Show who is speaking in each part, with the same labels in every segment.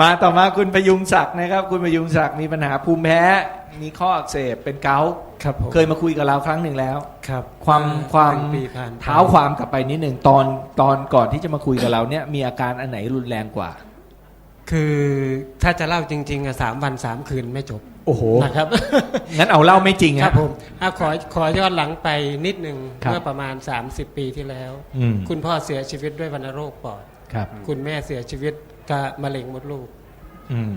Speaker 1: มาต่อมาคุณประยุงศักดิ์นะครับ คุณประยุงศักดิ์มีปัญหาภูมิแพ้ มีข้ออักเสบเป็นเกาต์
Speaker 2: ครับผม
Speaker 1: เคยมาคุยกับเราครั้งหนึ่งแล้ว
Speaker 2: ครับ
Speaker 1: ความ
Speaker 2: เมื่อ
Speaker 1: ความ
Speaker 2: หนึ่งปีผ่านไป
Speaker 1: เท้าความกลับไปนิดหนึ่งตอนตอนก่อนที่จะมาคุยกับเราเนี่ยมีอาการอันไหนรุนแรงกว่า
Speaker 2: คือถ้าจะเล่าจริงๆอะสามวันสามคืนไม่จบ
Speaker 1: โอ้โห
Speaker 2: นะครับ
Speaker 1: งั้นเอาเล่าไม่จริง
Speaker 2: ครับ
Speaker 1: ฮะ
Speaker 2: ผมอะขอขอย้อนหลังไปนิดหนึ่ง
Speaker 1: ครับ
Speaker 2: เมื่อประมาณ 30 ปีที่แล้ว
Speaker 1: อืม
Speaker 2: คุณพ่อเสียชีวิตด้วยวัณโรคปอด
Speaker 1: ครับ
Speaker 2: คุณแม่เสียชีวิต กับมะเร็งมดลูก
Speaker 1: อืม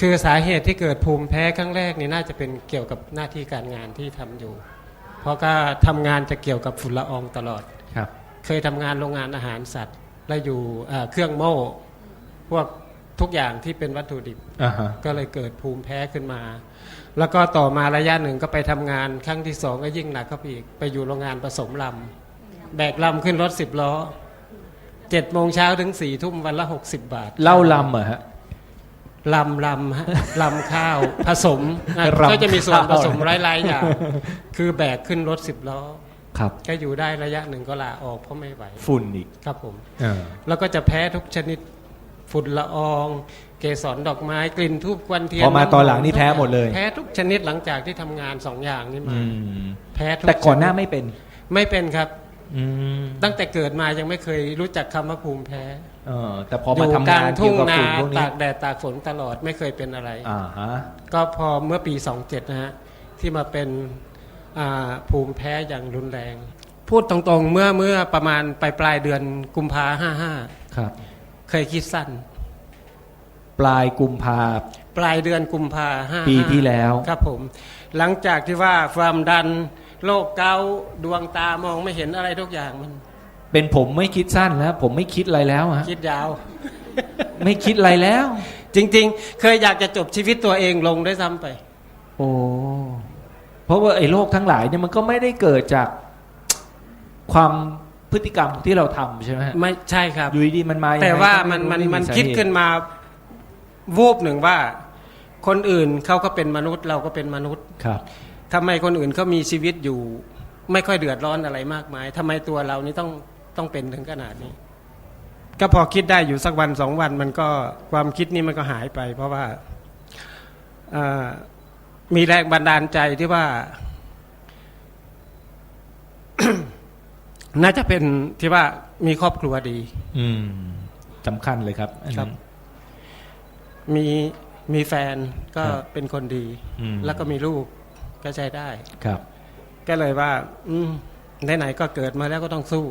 Speaker 2: คือสาเหตุที่เกิดภูมิแพ้ครั้งแรกนี่น่าจะเป็นเกี่ยวกับหน้าที่การงานที่ทำอยู่ เพราะก็ทำงานจะเกี่ยวกับฝุ่นละอองตลอด
Speaker 1: ครับ
Speaker 2: เคยทำงานโรงงานอาหารสัตว์ และอยู่อ่าเครื่องโม่ พวกทุกอย่างที่เป็นวัตถุดิบ
Speaker 1: อ่าฮะ
Speaker 2: ก็เลยเกิดภูมิแพ้ขึ้นมา แล้วก็ต่อมาระยะหนึ่งก็ไปทำงานครั้งที่สองก็ยิ่งหนักเข้าไปอีก ไปอยู่โรงงานผสมลำแบกลำขึ้นรถสิบล้อ เจ็ดโมงเช้าถึงสี่ทุ่มวันละหกสิบบาท
Speaker 1: เล่าลำเหรอฮะ
Speaker 2: ลำลำฮะลำข้าวผสมนะ
Speaker 1: ลำ
Speaker 2: ก็จะมีส่วน
Speaker 1: ข้าว
Speaker 2: ผสมหลายๆอย่างคือแบกขึ้นรถสิบล้อ
Speaker 1: ครับ
Speaker 2: ก็อยู่ได้ระยะหนึ่งก็ลาออกเพราะไม่ไหว
Speaker 1: ฝุ่นอีก
Speaker 2: ครับผม
Speaker 1: อ่า
Speaker 2: แล้วก็จะแพ้ทุกชนิดฝุ่นละออง เกสรดอกไม้กลิ่นทูบควันเทียน
Speaker 1: พอมาตอนหลังนี่แพ้หมดเลย
Speaker 2: แพ้ทุกชนิดหลังจากที่ทำงานสองอย่างนี้มา
Speaker 1: อืม
Speaker 2: แพ้ทุก
Speaker 1: แต่ก่อนหน้า
Speaker 2: ชด
Speaker 1: ไม่เป็น
Speaker 2: ไม่เป็นครับ
Speaker 1: อืม
Speaker 2: ตั้งแต่เกิดมายังไม่เคยรู้จักคำว่าภูมิแพ้
Speaker 1: เออแต่พอ
Speaker 2: อ
Speaker 1: มา
Speaker 2: ยู่
Speaker 1: ทำ
Speaker 2: กลาง
Speaker 1: งาน
Speaker 2: ทุ่
Speaker 1: เกี่ยวกับ
Speaker 2: งนา
Speaker 1: ฝุ่นพวกนี้
Speaker 2: ตากแดดตากฝนตลอดไม่เคยเป็นอะไร
Speaker 1: อ่าฮะ
Speaker 2: ก็พอเมื่อปี 27 นะฮะ ที่มาเป็นอ่าภูมิแพ้อย่างรุนแรง พูดตรงๆเมื่อเมื่อประมาณปลายปลายเดือนกุมภาห้าห้า
Speaker 1: ครับ
Speaker 2: เคยคิดสั้น
Speaker 1: ปลายกุมภา
Speaker 2: ปลายเดือนกุมภาห้า
Speaker 1: ปีที่แล้ว
Speaker 2: ครับผม หลังจากที่ว่าความดัน โรคเกาต์ดวงตามองไม่เห็นอะไรทุกอย่างมัน
Speaker 1: เป็นผมไม่คิดสั้นแล้ว ผมไม่คิดอะไรแล้วฮะ
Speaker 2: คิดยาว
Speaker 1: ไม่คิดอะไรแล้ว
Speaker 2: จริง ๆ เคยอยากจะจบชีวิตตัวเองลงด้วยซ้ำไป
Speaker 1: โอ้เพราะว่าไอ้โรคทั้งหลายเนี่ยมันก็ไม่ได้เกิดจากความพฤติกรรมที่เราทำใช่ไหมฮะ
Speaker 2: ไม่ใช่ครับ
Speaker 1: อยู่ดีๆมันมายังไง
Speaker 2: แต่ว่า
Speaker 1: ก็
Speaker 2: มัน
Speaker 1: ไรู้
Speaker 2: มัน
Speaker 1: ไมั
Speaker 2: น
Speaker 1: สา
Speaker 2: คิด
Speaker 1: เหตุ
Speaker 2: ขึ้นมาวูบหนึ่งว่า คนอื่นเขาก็เป็นมนุษย์เราก็เป็นมนุษย์
Speaker 1: ครับ
Speaker 2: ทำไมคนอื่นเขามีชีวิตอยู่ ไม่ค่อยเดือดร้อนอะไรมากมายทำไมตัวเรานี่ต้องต้องเป็นถึงขนาดนี้ ก็พอคิดได้อยู่สักวันสองวันมันก็ความคิดนี้มันก็หายไป เพราะว่าอ่ามีแรงบันดาลใจที่ว่า น่าจะเป็นที่ว่ามีครอบครัวดี
Speaker 1: อืมสำคัญเลยครับอัน
Speaker 2: ครั
Speaker 1: นั้น
Speaker 2: บมีมีแฟนก็
Speaker 1: ครับ
Speaker 2: เป็นคนดี
Speaker 1: อืม
Speaker 2: แล้วก็มีลูก ก็ใช้ได้
Speaker 1: ครับ
Speaker 2: ก็เลยว่า อืมไหนๆก็เกิดมาแล้วก็ต้องสู้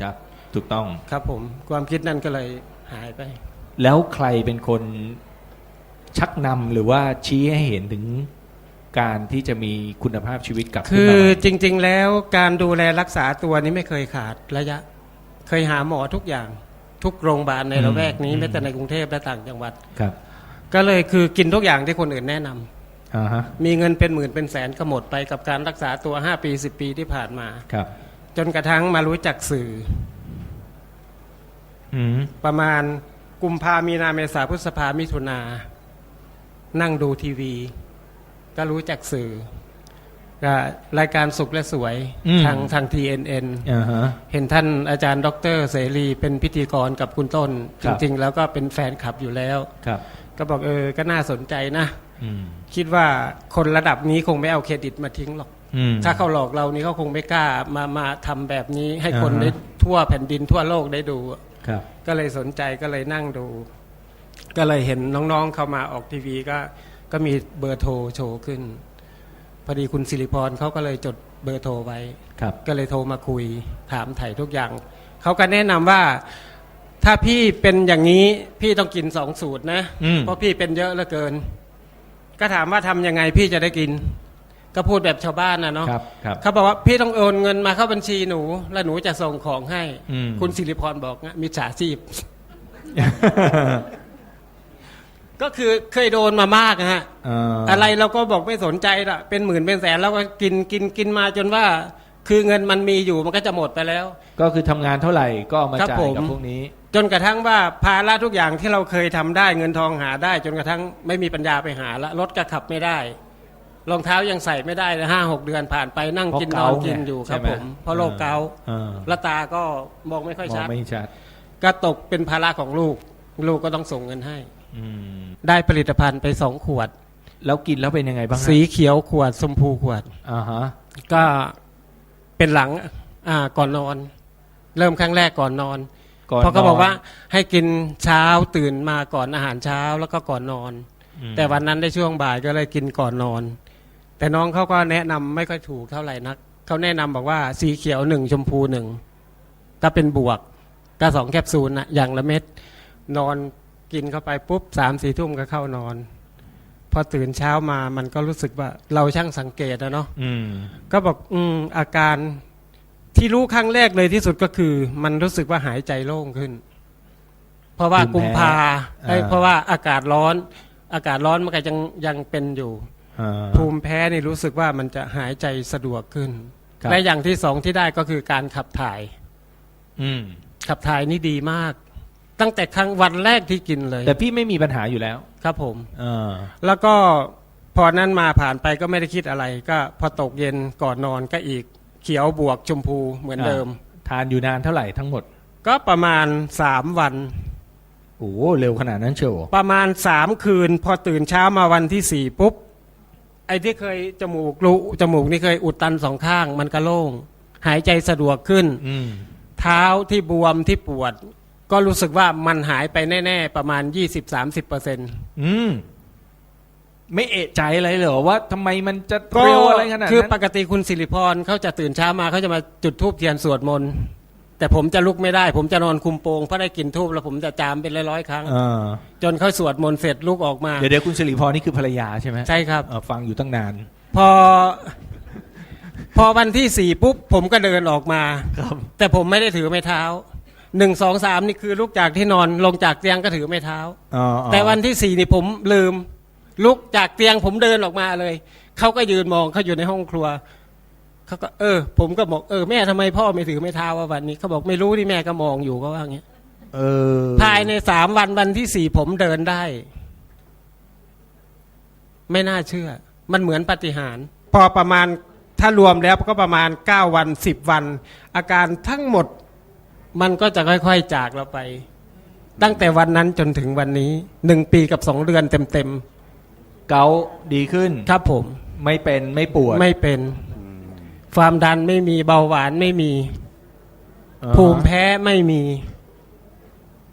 Speaker 1: ครับถูกต้อง
Speaker 2: ครับผมความคิดนั่นก็เลยหายไป
Speaker 1: แล้วใครเป็นคนชักนำหรือว่าชี้ให้เห็นถึงการที่จะมีคุณภาพชีวิตกลับ
Speaker 2: คื
Speaker 1: ขึ้น
Speaker 2: อ
Speaker 1: มาใหม่
Speaker 2: จริง ๆ แล้วการดูแลรักษาตัวนี้ไม่เคยขาดระยะ เคยหาหมอทุกอย่าง ทุกโรงพยาบาลในละแวกนี้แม้แต่ในกรุงเทพและต่างจังหวัด
Speaker 1: ครับ
Speaker 2: ก็เลยคือกินทุกอย่างที่คนอื่นแนะนำ
Speaker 1: อ่าฮะ
Speaker 2: มีเงินเป็นหมื่นเป็นแสนก็หมดไปกับการรักษาตัวห้าปีสิบปีที่ผ่านมา
Speaker 1: ครับ
Speaker 2: จนกระทั่งมารู้จักสื่อ
Speaker 1: อืม
Speaker 2: ประมาณกุมภามีนาเมษาพฤษภามิถุนา นั่งดูทีวี ก็รู้จักสื่อก็รายการสุขและสวยทางทาง TNN
Speaker 1: อ่าฮะ
Speaker 2: เห็นท่านอาจารย์ดรเสรีเป็นพิธีกรกับคุณต้น
Speaker 1: ค
Speaker 2: จ
Speaker 1: รับ
Speaker 2: ริง ๆ แล้วก็เป็นแฟนคลับอยู่แล้ว
Speaker 1: ครับ
Speaker 2: ก็บอกเออก็น่าสนใจนะ
Speaker 1: อืม
Speaker 2: คิดว่าคนระดับนี้คงไม่เอาเครดิตมาทิ้งหรอก
Speaker 1: อืม
Speaker 2: ถ้าเขาหลอกเรานี่เขาคงไม่กล้ามามาทำแบบนี้ ให้คน
Speaker 1: อ่าฮะ
Speaker 2: ได้ทั่วแผ่นดินทั่วโลกได้ดู
Speaker 1: ครับ
Speaker 2: ก็เลยสนใจก็เลยนั่งดู ก็เลยเห็นน้องๆเข้ามาออกทีวีก็ ก็มีเบอร์โทรโชว์ขึ้น พอดีคุณสิริพรเขาก็เลยจดเบอร์โทรไว้
Speaker 1: ครับ
Speaker 2: ก็เลยโทรมาคุยถามไถ่ทุกอย่างเขาก็แนะนำว่าถ้าพี่เป็นอย่างนี้พี่ต้องกินสองสูตรนะ
Speaker 1: อืม
Speaker 2: เพราะพี่เป็นเยอะเหลือเกิน ก็ถามว่าทำยังไงพี่จะได้กิน ก็พูดแบบชาวบ้านนะเนาะ
Speaker 1: ครับครับ
Speaker 2: เขาบอกว่าพี่ต้องโอนเงินมาเข้าบัญชีหนู แล้วหนูจะส่งของให้
Speaker 1: อืม
Speaker 2: คุณสิริพรบอกนะมิจฉาชีพ ก็คือเคยโดนมามากนะฮะ
Speaker 1: เอ่อ
Speaker 2: อะไรเราก็บอกไม่สนใจละเป็นหมื่นเป็นแสนแล้วก็กินกินกินมาจนว่า คือเงินมันมีอยู่มันก็จะหมดไปแล้ว
Speaker 1: ก็คือทำงานเท่าไหร่ก็เอามา
Speaker 2: ครับ
Speaker 1: จ่าย
Speaker 2: ผม
Speaker 1: กับพวกนี้
Speaker 2: จนกระทั่งว่าภาระทุกอย่างที่เราเคยทำได้เงินทองหาได้ จนกระทั่งไม่มีปัญญาไปหาละรถก็ขับไม่ได้รองเท้ายังใส่ไม่ได้เลยห้าหกเดือนผ่านไปนั่ง
Speaker 1: เพราะ
Speaker 2: กินน
Speaker 1: เกา
Speaker 2: อน
Speaker 1: ต์
Speaker 2: กิน
Speaker 1: ไง
Speaker 2: อยู่ครับ
Speaker 1: ใช่ไหม
Speaker 2: ผมเพราะโรคเกาต์
Speaker 1: เออ
Speaker 2: และตาก็มองไม่ค่อย
Speaker 1: มอง
Speaker 2: ชัด
Speaker 1: ไม่ชัด
Speaker 2: ก็ตกเป็นภาระของลูก ลูกก็ต้องส่งเงินให้
Speaker 1: อืม
Speaker 2: ได้ผลิตภัณฑ์ไปสองขวด
Speaker 1: แล้วกินแล้วเป็นยังไงบ้างฮะ
Speaker 2: สีเขียวขวดชมพูขวด
Speaker 1: อ่าฮะ
Speaker 2: ก็ เป็นหลังอ่าก่อนนอน เริ่มครั้งแรกก่อนนอน
Speaker 1: ก่อน
Speaker 2: เพราะเขาบอก
Speaker 1: นน
Speaker 2: ว่าให้กินเช้าตื่นมาก่อนอาหารเช้าแล้วก็ก่อนนอน
Speaker 1: อืม
Speaker 2: แต่วันนั้นได้ช่วงบ่ายก็เลยกินก่อนนอน แต่น้องเขาก็แนะนำไม่ค่อยถูกเท่าไหร่นักเขาแนะนำบอกว่าสีเขียวหนึ่งชมพูหนึ่งถ้าเป็นบวกก็สองแคปซูลนะอย่างละเม็ดนอนกินเข้าไปปุ๊บสามสี่ทุ่มก็เข้านอน พอตื่นเช้ามามันก็รู้สึกว่าเราช่างสังเกตนะเนาะ
Speaker 1: อืม
Speaker 2: ก็บอกอืมอาการที่รู้ครั้งแรกเลยที่สุดก็คือ มันรู้สึกว่าหายใจโล่งขึ้น เพราะว่า
Speaker 1: ภู
Speaker 2: กุม
Speaker 1: มิแพ้
Speaker 2: ภาเอ้ย
Speaker 1: อ่า
Speaker 2: เพราะว่าอากาศร้อน อากาศร้อนมันก็ยังยังเป็นอยู่
Speaker 1: อ่า
Speaker 2: ภูมิแพ้นี่รู้สึกว่ามันจะหายใจสะดวกขึ้น
Speaker 1: ครับ
Speaker 2: และอย่างที่สองที่ได้ก็คือการขับถ่าย
Speaker 1: อืม
Speaker 2: ขับถ่ายนี่ดีมาก ตั้งแต่ครั้งวันแรกที่กินเลย
Speaker 1: แต่พี่ไม่มีปัญหาอยู่แล้ว
Speaker 2: ครับผม
Speaker 1: เออ
Speaker 2: แล้วก็พอนั้นมาผ่านไปก็ไม่ได้คิดอะไร ก็พอตกเย็นก่อนนอนก็อีกเขียวบวกชมพูเหมือนเดิม
Speaker 1: ทานอยู่นานเท่าไหร่ทั้งหมด
Speaker 2: ก็ประมาณสามวัน
Speaker 1: โอ้โหเร็วขนาดนั้นเชียว
Speaker 2: ประมาณสามคืน พอตื่นเช้ามาวันที่สี่ปุ๊บ ไอ้ที่เคยจมูกรูจมูกนี่เคยอุดตันสองข้าง มันก็โล่ง หายใจสะดวกขึ้น
Speaker 1: อืม
Speaker 2: เท้าที่บวมที่ปวด ก็รู้สึกว่ามันหายไปแน่ ๆ ประมาณ 20-30%เปอร์เซ็นต์
Speaker 1: อืม ไม่เอะใจอะไรเหรอว่าทำไมมันจะ
Speaker 2: ก็
Speaker 1: เร็วอะไรขนาด
Speaker 2: คือป
Speaker 1: นั้น
Speaker 2: กติคุณสิริพรเขาจะตื่นเช้ามาเขาจะมาจุดธูปเทียนสวดมนต์แต่ผมจะลุกไม่ได้ ผมจะนอนคุมโปงเพราะได้กลินธูปแล้วผมจะจามเป็นร้อยๆครั้ง
Speaker 1: เออ
Speaker 2: จนเขาสวดมนต์เสร็จลุกออกมา
Speaker 1: เดี๋ยวเดี๋ยวคุณสิริพรนี่คือภรรยาใช่ไหม
Speaker 2: ใช่ครับ
Speaker 1: เออฟังอยู่ตั้งนาน
Speaker 2: พอ พอวันที่สี่ปุ๊บ ผมก็เดินออกมา
Speaker 1: ครับ
Speaker 2: แต่ผมไม่ได้ถือไม้เท้า หนึ่งสองสามนี่คือลุกจากที่นอนลงจากเตียงก็ถือไม้เท้า
Speaker 1: อ๋อ
Speaker 2: แต่วันที่สี่นี่ผมลืม ลุกจากเตียงผมเดินออกมาเลย เขาก็ยืนมองเขาอยู่ในห้องครัวเขาก็เออ ผมก็บอกเออแม่ทำไมพ่อไม่ถือไม้เท้าว่าวันนี้เขาบอกไม่รู้ที่แม่ก็มองอยู่ก็ว่าอย่างเงี้ย
Speaker 1: เออ
Speaker 2: ภายในสามวันวันที่สี่ผมเดินได้ ไม่น่าเชื่อ มันเหมือนปาฏิหารย์พอประมาณถ้ารวมแล้วก็ประมาณเก้าวันสิบวัน อาการทั้งหมด มันก็จะค่อยๆจากเราไป ตั้งแต่วันนั้นจนถึงวันนี้หนึ่งปีกับสองเดือนเต็ม
Speaker 1: เกาต์ดีขึ้น
Speaker 2: ๆครับผม
Speaker 1: ไม่เป็นไม่ปวด
Speaker 2: ไม่เป็น ความดันไม่มีเบาหวานไม่มี
Speaker 1: อ่า
Speaker 2: ภูมิแพ้ไม่มี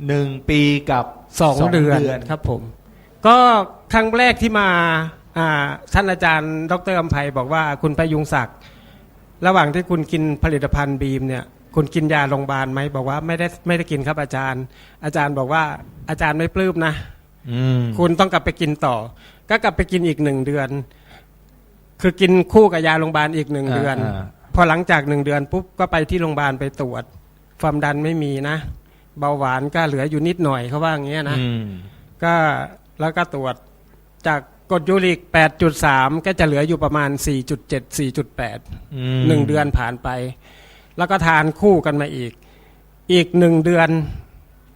Speaker 1: หนึ่งปีกับ
Speaker 2: สองเดือนครับผม ก็ครั้งแรกที่มาอ่าท่านอาจารย์ดรอัมภัยบอกว่าคุณประยุงศักดิ์ระหว่างที่คุณกินผลิตภัณฑ์บีมเนี่ย คุณกินยาโรงพยาบาลไหมบอกว่าไม่ได้ไม่ได้กินครับอาจารย์ อาจารย์บอกว่าอาจารย์ไม่ปลื้มนะ
Speaker 1: อืม
Speaker 2: คุณต้องกลับไปกินต่อ ก็กลับไปกินอีกหนึ่งเดือน คือกินคู่กับยาโรงพยาบาลอีกหนึ่งเดือนาพอหลังจากหนึ่งเดือนปุ๊บก็ไปที่โรงพยาบาลไปตรวจความดันไม่มีนะ เบาหวานก็เหลืออยู่นิดหน่อยเขาว่าอย่างเงี้ยนะ
Speaker 1: อืม
Speaker 2: ก็แล้วก็ตรวจจากกรดยูริก 8.3 ก็จะเหลืออยู่ประมาณ 4.7 4.8
Speaker 1: อืม
Speaker 2: หนึ่งเดือนผ่านไป แล้วก็ทานคู่กันมาอีก อีกหนึ่งเดือน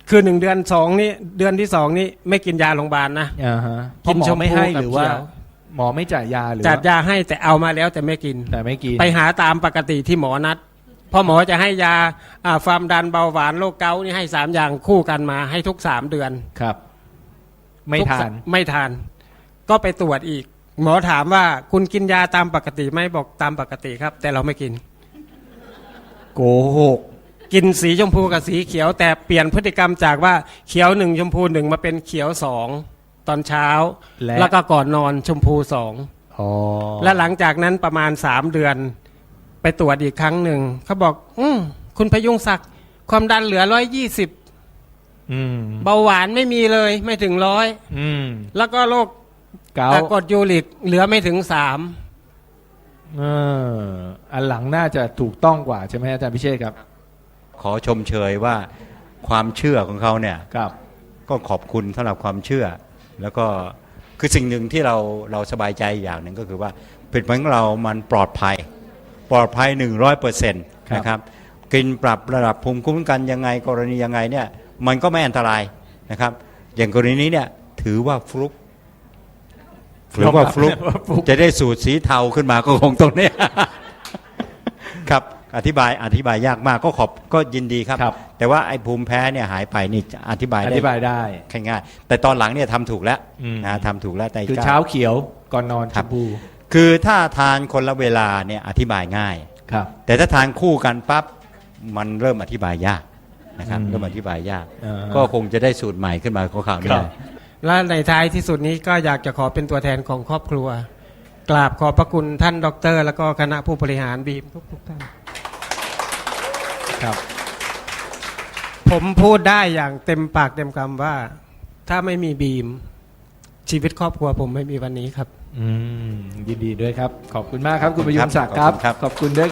Speaker 2: คือหนึ่งเดือนสองนี่เดือนที่สองนี่ไม่กินยาโรงพยาบาลนะ
Speaker 1: อ่าฮะ
Speaker 2: กิน
Speaker 1: เพราะหมอ
Speaker 2: ชมพู
Speaker 1: ไม่ให้
Speaker 2: กับ
Speaker 1: หรือว่า
Speaker 2: เขียว
Speaker 1: หมอไม่จ่ายยาหรือ
Speaker 2: จัด
Speaker 1: ว่ายา
Speaker 2: ให้แต่เอามาแล้วแต่ไม่กิน
Speaker 1: แต่ไม่กิน
Speaker 2: ไปหาตามปกติที่หมอนัดเพอหมอจะให้ยาอ่าความดันเบาหวานโรคเกาต์นี่ให้สามอย่างคู่กันมาให้ทุกสามเดือน
Speaker 1: ครับ ไม่
Speaker 2: ทุก
Speaker 1: ทา
Speaker 2: สั
Speaker 1: น
Speaker 2: ไม่ทาน ก็ไปตรวจอีก หมอถามว่าคุณกินยาตามปกติไหมบอกตามปกติครับ แต่เราไม่กิน
Speaker 1: โกหก
Speaker 2: กินสีชมพูกับสีเขียว แต่เปลี่ยนพฤติกรรมจากว่าเขียวหนึ่งชมพูหนึ่งมาเป็นเขียวสองตอนเช้า
Speaker 1: และ
Speaker 2: แล้วก็ก่อนนอนชมพูสอง
Speaker 1: อ๋อ
Speaker 2: และหลังจากนั้นประมาณสามเดือน ไปตรวจอีกครั้งหนึ่งเขาบอก อืมคุณพยุงศักดิ์ความดันเหลือร้อยยี่สิบ
Speaker 1: อืม
Speaker 2: เบาหวานไม่มีเลยไม่ถึงร้อย
Speaker 1: อืม
Speaker 2: แล้วก็โรค
Speaker 1: เกา
Speaker 2: อะกรดยูริกเหลือไม่ถึงสาม
Speaker 1: เอออันหลังน่าจะถูกต้องกว่าใช่ไหมอาจารย์พิเชษครับ
Speaker 3: ขอชมเชยว่าความเชื่อของเขาเนี่ย
Speaker 1: ครับ
Speaker 3: ก็ขอบคุณสำหรับความเชื่อ แล้วก็คือสิ่งหนึ่งที่เราเราสบายใจอย่างหนึ่งก็คือว่าผลิตภัณฑ์ของเรามันปลอดภัย ปลอดภัย 100%นะครับกินปรับระดับภูมิคุ้มกันยังไงกรณียังไงเนี่ยมันก็ไม่อันตรายนะครับ อย่างกรณีนี้เนี่ยถือว่าฟลุก ถือว่าฟลุก
Speaker 1: ยอมรับว่าฟลุก
Speaker 3: จะได้สูตรสีเทาขึ้นมาก็คงตรงเนี้ยครับอธิบายอธิบายยากมากก็ขอบก็ยินดีครับ
Speaker 1: ครับ
Speaker 3: แต่ว่าไอ้ภูมิแพ้เนี่ยหายไปนี่จะอธิบาย
Speaker 1: อ
Speaker 3: ได้
Speaker 1: ธิบายได้
Speaker 3: ง่ายๆแต่ตอนหลังเนี่ยทำถูกแล้ว
Speaker 1: อืม
Speaker 3: นะทำถูกแล้วแต่
Speaker 1: คือ
Speaker 3: ก็
Speaker 1: เช้าเขียวก่อนนอนช
Speaker 3: ครับ
Speaker 1: มพู
Speaker 3: คือถ้าทานคนละเวลาเนี่ยอธิบายง่าย
Speaker 1: ครับ
Speaker 3: แต่ถ้าทานคู่กันปั๊บมันเริ่มอธิบายยากนะครับ
Speaker 1: อืม
Speaker 3: เริ่มอธิบายยาก
Speaker 1: อ่า
Speaker 3: ก็คงจะได้สูตรใหม่ขึ้นมาของเขา
Speaker 1: ครั
Speaker 3: เนี่ย
Speaker 1: บ
Speaker 2: และในท้ายที่สุดนี้ก็อยากจะขอเป็นตัวแทนของครอบครัว กราบขอบพระคุณท่านดอกเตอรแล้วก็คณะผู้บริหารบีมทุกทุกๆท่าน
Speaker 1: ครับ
Speaker 2: ผมพูดได้อย่างเต็มปากเต็มคำว่า ถ้าไม่มีบีม ชีวิตครอบครัวผมไม่มีวันนี้ครับ
Speaker 1: อืมยินดีด้วยครับ ขอบคุณมากครับคุณประยุทธ์ศักดิ์ครับ
Speaker 3: ขอบคุณครับ
Speaker 1: ขอบคุณด้วย